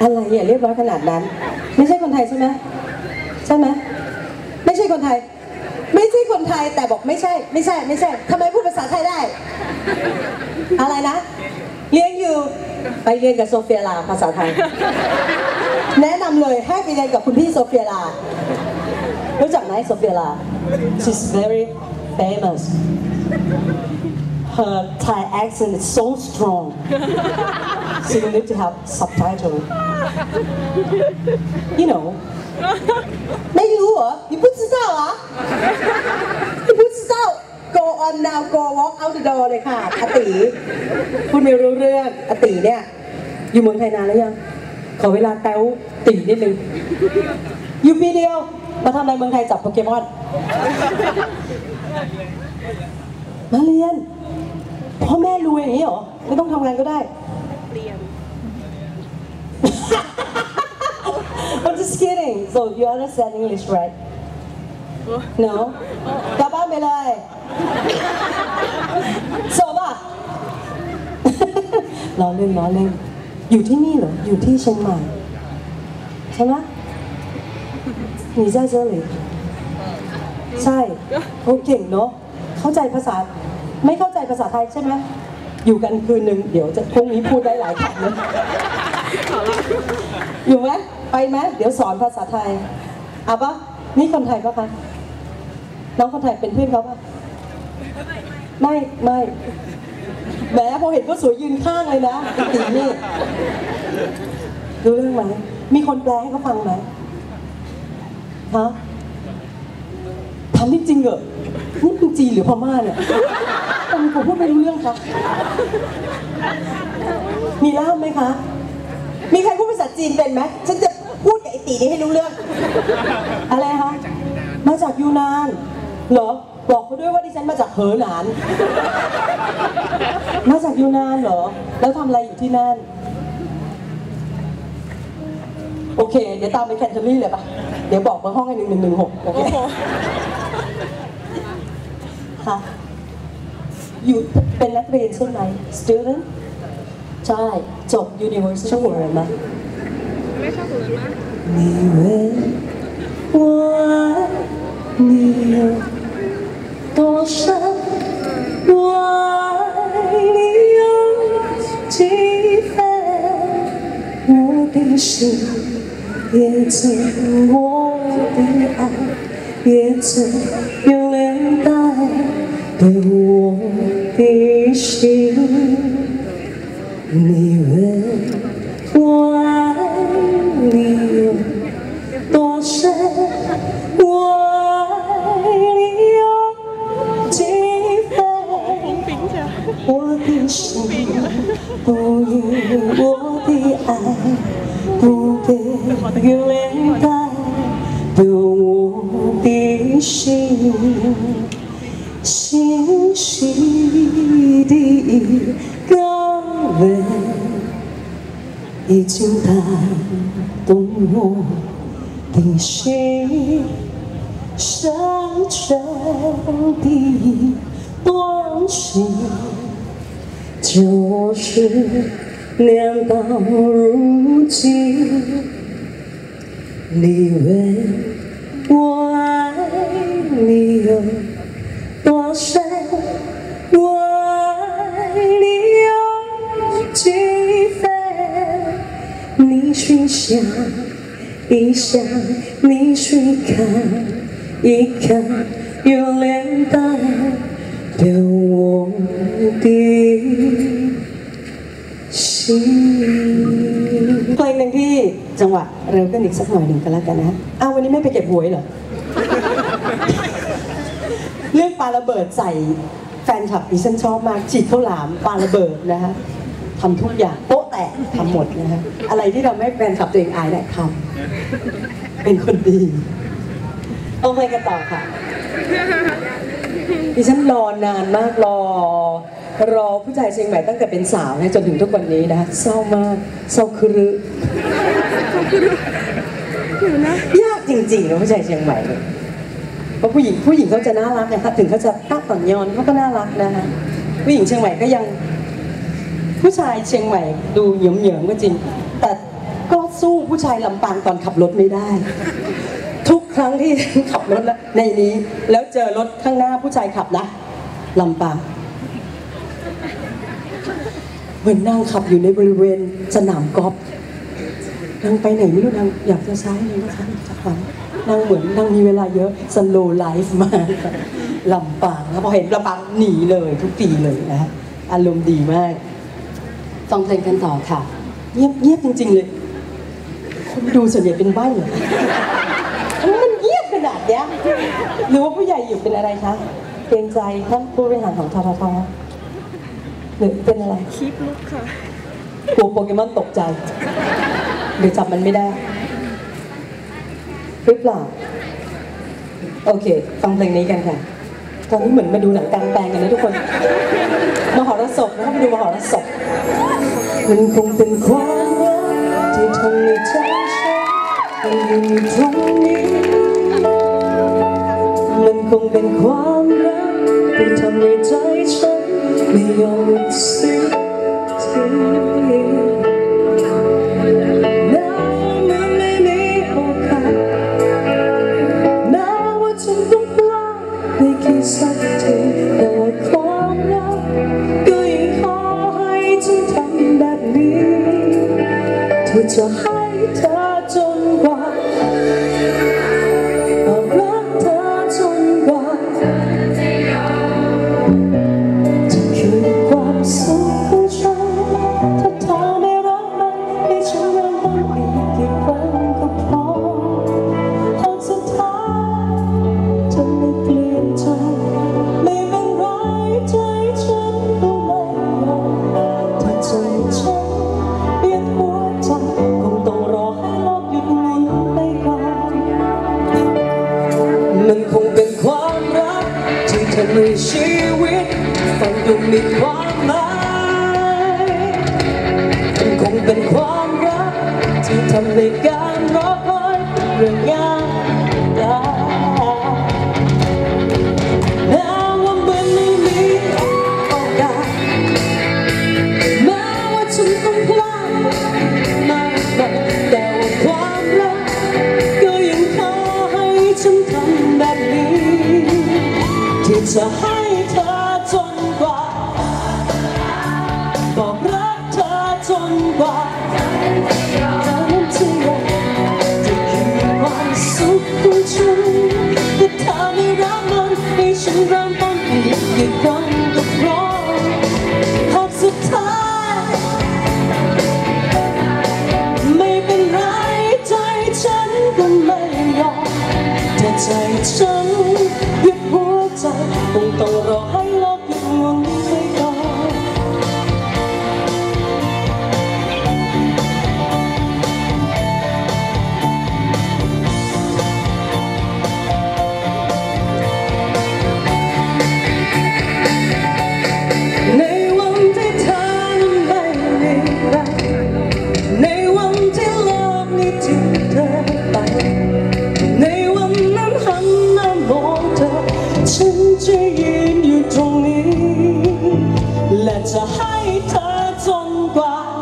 อะไรเนี่ย เรียบร้อยขนาดนั้น ไม่ใช่คนไทยใช่ไหมใช่ไหมไม่ใช่คนไทย ไม่ใช่คนไทยแต่บอกไม่ใช่ ไม่ใช่ ไม่ใช่ทำไมพูดภาษาไทยได้ อะไรนะ เรียนอยู่ไปเรียนกับโซเฟียลาภาษาไทย แนะนำเลยให้ไปเรียนกับคุณพี่โซเฟียลารู้จักไหมโซเฟียลา she's very famous her Thai accent is so strong so you need to have subtitle you know ไม่รู้เหรอ你不知道啊你不知道 go on now go walk out the door เลยค่ะอาติพูดไม่รู้เรื่องอาติเนี่ย อยู่เมืองไทยนานแล้วยัง ขอเวลาแต้วตีนิดนึง อยู่ปีเดียว มาทำอะไรเมืองไทยจับโปเกมอน มาเรียน พ่อแม่รวยอย่างนี้เหรอ ไม่ต้องทำงานก็ได้ เรียน I'm just kidding so you understand English right no กลับบ้านไปเลยโสบอ่ะ ล้อเล่นล้อเล่น อยู่ที่นี่เหรอ อยู่ที่เชียงใหม่ ใช่ไหม你在这里ใช่โอเก่งเนาะ เข้าใจภาษา ไม่เข้าใจ ภาษาไทยใช่ไหมอยู่กันคืนหนึ่งเดี๋ยวจะพรุ่งนี้พูดได้หลายคำเลยอยู่ไหมไปไหมเดี๋ยวสอนภาษาไทยเอาปะนี่คนไทยปะคะน้องคนไทยเป็นเพื่อนเขาปะไม่ไม่แหมพอเห็นก็สวยยืนข้างเลยนะไอ้ตีนี่รู้เรื่องไหมมีคนแปลให้เขาฟังไหมฮะทำนี่จริงเหรอนี่เป็นจีนหรือพม่าเนี่ย ทำไมผมพูดไม่รู้เรื่องคะมีล่ามไหมคะ มีใครพูดภาษาจีนเป็นไหม ฉันจะพูดกับไอ้ตีนี้ให้รู้เรื่อง อะไรคะ มาจากยูนาน เหรอ บอกเขาด้วยว่าดิฉันมาจากเหอหนาน มาจากยูนานเหรอ แล้วทำอะไรอยู่ที่นั่น โอเค เดี๋ยวตามไปแคนเทอรี่เลยปะเดี๋ยวบอกเบอร์ห้องให้หนึ่งหนึ่งหนึ่งหกโอเคโอ้โหค่ะ อยู่เป็นนักเรียนใช่ไหม student ใช่ จบ university เลยไหม ไม่ชอบคนอื่นมาก 你问我爱你有多深，我爱你有几分，我的心也曾我的爱也曾有连带 的我的心。你问我爱你有多深，我爱你有几分，我的心不因我的爱不被清晰的一个吻，已经打动我的心，深沉的一段情，就是念到如今。你问我爱你有你去想一想，你去看一看，有连带的我的心。เพลงหนึ่งที่จังหวะเร็วขึ้นอีกสักหน่อยหนึ่งก็แล้วกันนะอ้าววันนี้ไม่ไปเก็บหวยเหรอ เรื่องปาระเบิดใส่แฟนคลับดิฉันชอบมากฉีดข้าวหลามปาระเบิดนะฮะทำทุกอย่างโป๊ะ แตกทำหมดนะฮะอะไรที่ทำให้แฟนคลับตัวเองอายเนี่ยทำเป็นคนดีต้องไปกันต่อค่ะดิฉันรอนานมากรอ รอผู้ชายเชียงใหม่ตั้งแต่เป็นสาวนะจนถึงทุกวันนี้นะเศร้ามากเศร้าครึยากจริงๆนะผู้ชายเชียงใหม่เนี่ยเพราะผู้หญิงผู้หญิงเขาจะน่ารักนะคะถึงเขาจะตาต่อนยอนเขาก็น่ารักนะคะผู้หญิงเชียงใหม่ก็ยัง ผู้ชายเชียงใหม่ดูเหยิมเหยิมๆก็จริง แต่ก็สู้ผู้ชายลำปางตอนขับรถไม่ได้ ทุกครั้งที่ขับรถแล้วในนี้ แล้วเจอรถข้างหน้าผู้ชายขับนะลำปางเหมือนนั่งขับอยู่ในบริเวณสนามกอล์ฟนางไปไหนไม่รู้นางอยากจะซ้ายเลยนะคะจะขวานางเหมือนนางมีเวลาเยอะสโลไลฟ์มากลำปางแล้วพอเห็นลำปางหนีเลยทุกปีเลยนะอารมณ์ดีมาก ฟังเพลงกันต่อค่ะ เงียบเงียบจริง ๆ เลยคนดูส่วนใหญ่เป็นใบ้เหรอทำไมมันเงียบขนาดเนี้ยหรือว่าผู้ใหญ่อยู่เป็นอะไรคะเกรงใจท่านผู้บริหารของทททหรือเป็นอะไรคลิปลุกค่ะกลัวโปเกมอนตกใจหรือจับมันไม่ได้หรือเปล่าโอเค ฟังเพลงนี้กันค่ะ ตอนนี้เหมือนมาดูหนังกลางแปลงกันนะทุกคน มหรสพนะครับไปดูมหรสพ มันคงเป็นความรักที่ทำให้ใจฉันยังอยู่ตรงนี้ มันคงเป็นความรักที่ทำให้ใจฉันไม่ยอมสิ้น ชีวิตฟังดูมีความหมายมันคงเป็นความรัก ที่ทำให้การรอคอยเรื่องง่ายได้แม้ว่ามันไม่มีโอกาสแม้ว่าฉันต้องพลาดมากไปแต่ว่าความรัก ก็ยังขอให้ฉันทำแบบนี้ที่จะให้ ใจฉันยึดหัวใจคงต้องรอให้ น